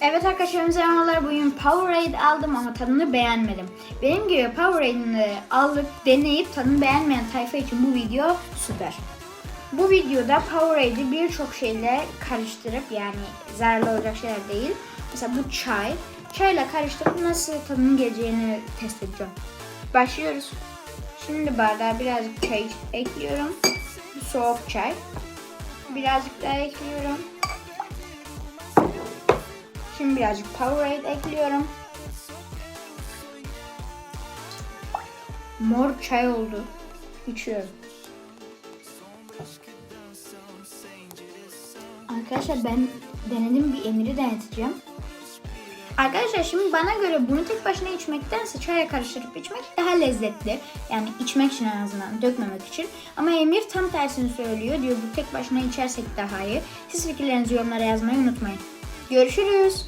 Evet arkadaşlar merhabalar. Bugün Powerade aldım ama tadını beğenmedim. Benim gibi Powerade'ini alıp deneyip tadını beğenmeyen tayfa için bu video süper. Bu videoda Powerade'i birçok şeyle karıştırıp yani zararlı olacak şeyler değil. Mesela bu çay. Çayla karıştırıp nasıl tadının geleceğini test edeceğim. Başlıyoruz. Şimdi bardağa birazcık çay ekliyorum. Soğuk çay. Birazcık daha ekliyorum. Şimdi birazcık Powerade ekliyorum. Mor çay oldu. İçiyorum. Arkadaşlar ben denedim bir emiri deneteceğim. Arkadaşlar şimdi bana göre bunu tek başına içmektense çaya karıştırıp içmek daha lezzetli. Yani içmek için en azından dökmemek için. Ama Emir tam tersini söylüyor. Diyor bu tek başına içersek daha iyi. Siz fikirlerinizi yorumlara yazmayı unutmayın. Görüşürüz.